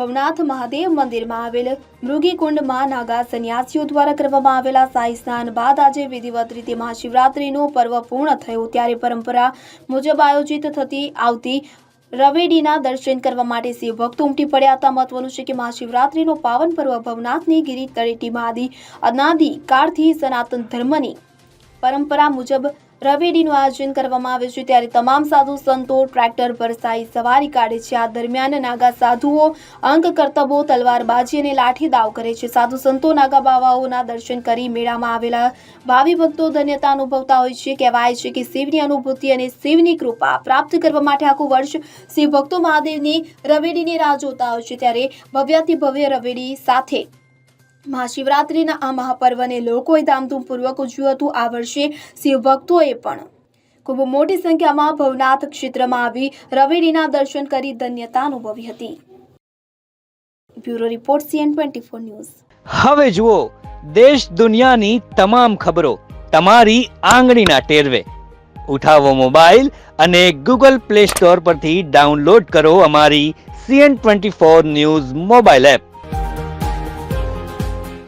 ભવનાથ મહાદેવ મંદિરમાં આવેલ મૃગીકુંડમાં નાગા સંન્યાસીઓ દ્વારા કરવામાં આવેલા શાહી સ્નાન બાદ આજે વિધિવત રીતે મહાશિવરાત્રિનો પર્વ પૂર્ણ થયું. ત્યારે પરંપરા મુજબ આયોજિત થતી આવતી રવેડીના દર્શન કરવા માટે શિવ ભક્તો ઉમટી પડ્યા હતા. મહત્વનું છે કે મહાશિવરાત્રિનો પાવન પર્વ ભવનાથની ગિરી તળેટીમાં આદિ અનાદિ કાળથી સનાતન ધર્મની પરંપરા મુજબ રવેડીનું આયોજન કરવામાં આવે છે ત્યારે તમામ સાધુ સંતો ટ્રેક્ટર પર સવારી કાઢે છે. આ દરમિયાન નાગા સાધુઓ અંક કરતબો તલવારબાજી અને લાઠી દાવ કરે છે. સાધુ સંતો નાગા બાવાઓના દર્શન કરી મેળામાં આવેલા ભાવિ ભક્તો ધન્યતા અનુભવતા હોય છે. કહેવાય છે કે શિવની અનુભૂતિ અને શિવની કૃપા પ્રાપ્ત કરવા માટે આખું વર્ષ શિવ ભક્તો મહાદેવની રવેડીની રાહ જોતા હોય છે. ત્યારે ભવ્યાથી ભવ્ય રવેડી સાથે મહાશિવરાત્રિના આ મહાપર્વને લોકોએ ધામધૂમપૂર્વક ઉજવ્યું હતું. આ વર્ષે શિવભક્તોએ પણ ખૂબ મોટી સંખ્યામાં ભવનાથ ક્ષેત્રમાં આવી રવેડીના દર્શન કરી ધન્યતા અનુભવી હતી. Bureau report CN twenty four news. હવે જુઓ, દેશ દુનિયાની તમામ ખબરો તમારી આંગળીના ટેરવે. ઉઠાવો મોબાઈલ અને ગૂગલ પ્લે સ્ટોર પરથી ડાઉનલોડ કરો અમારી CN twenty four news mobile app.